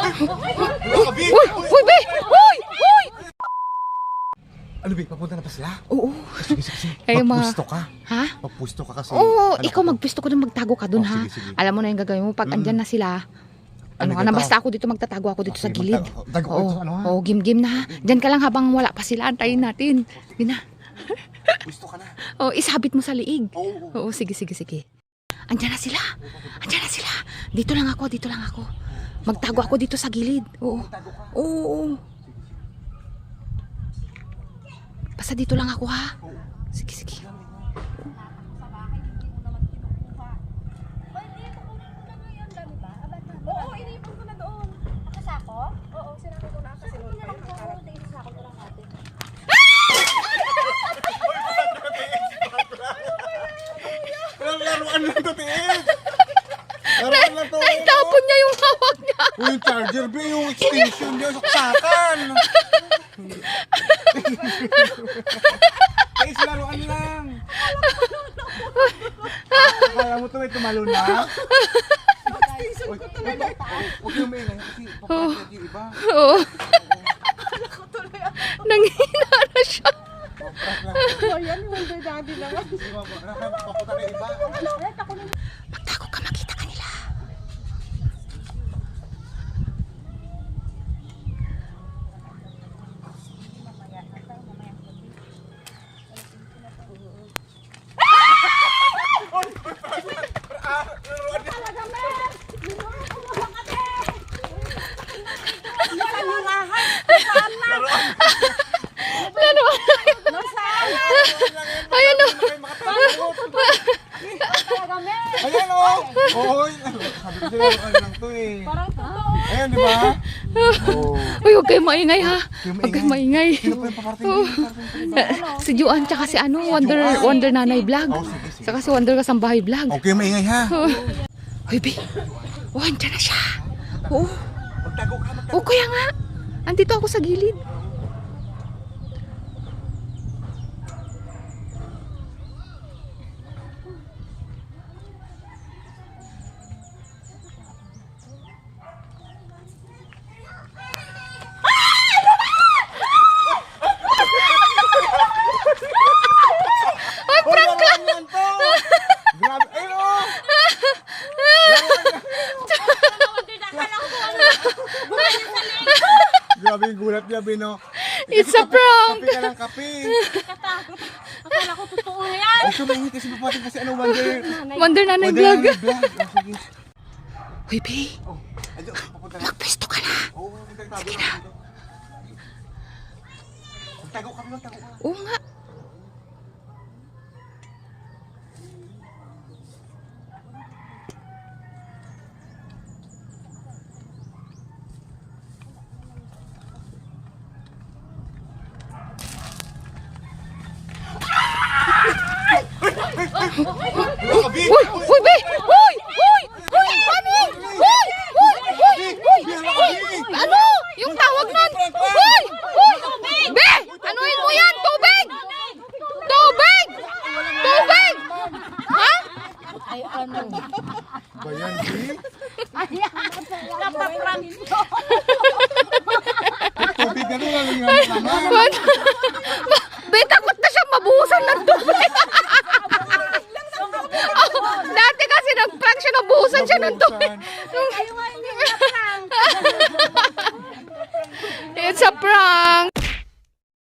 Uy! Uy, be! Uy! Uy! Ano ba, papunta na ba sila? Oo. Sige, sige. Kaya mga- Magpusto ka. Ha? Magpusto ka kasi. Oo, ikaw ka- magpisto ko na magtago ka dun oh, ha. Alam mo na yung gagawin mo pag mm. andyan na sila. Ano Ano ka na, basta ako dito magtatago ako dito oh, sa gilid. magtago. Tago ka ano, ha? Oo, game-game na ha. Oh, Diyan ka lang habang wala pa sila, antayin natin. Yun na. Gusto ka na. Oo, isabit mo sa liig. Oo. Oo, sige, sige, sige. Andiyan na sila. Andiyan na sila. Dito lang ako, dito lang ako. Magtago ako dito sa gilid. Oo. Oo, oo. Basta dito lang ako ha. Sige, sige. Oo, inipon ko na doon. Nakasako? Oo, sinabi ko na kasi noon pa yung karat. Sako ko lang natin. Laruan lang to, Tiil. Laruan lang to. Tapon niya yung hawak Uy, yung charger, ba yung extension niya, saksakan. Guys, laruan lang. Kaya mo to may tumalo na? Uy, Huwag yung may kasi papatid yung iba. Oo. Nanghina na siya. Ayan, yung under daddy naman. Papunta na iba. Magtago ka, makita ka nila. Ano? Ayan o. Ayan o! Oo, sabi ko sa'yo, laruan lang to eh. Parang totoo. Ayan, di ba? Oo. Uy, huwag kayong maingay ha. Huwag kayong maingay. Sino po yung dito? Si Juan tsaka si ano, Wonder, Wonder Nanay Vlog. Oh, sige, sige. Saka si Wonder Kasambahay Vlog. Okay, maingay ha. Uy, be. Oh, andyan na siya. Oo. Magtago ka, magtago. Oh, kaya nga. Andito ako sa gilid. Ay, prank lang! Laruan yan to! Grabe, ayun o! Grabe yung gulat niya, Bino. It's a prank! Kape ka lang, kape. Akala ko totoo yan. Ay, sumaingi kasi papating kasi ano, Wonder. Wonder Nanay Wonder Vlog. Nanay Vlog. Oh, sige. Uy, be. Oh, na. Magpwesto ka na. Magtago na. Magtago ka, magtago ka. Oo nga. Uy! Uy, be! Uy! Uy! Uy! Ano? Uy! Uy! Uy! Uy! Ano? Yung tawag nun? Uy! Uy! Be! Anuin mo yan? Tubig! Tubig! Tubig! Ha? Ay, ano? Ba yan, Bi? Napaprank. Tubig na rin, ano yung naman. Be, takot na siya mabuhusan ng tubig. Oh, dati kasi nag-prank siya, nabuhusan siya ng tubig. Ayaw nga hindi na prank. It's a prank!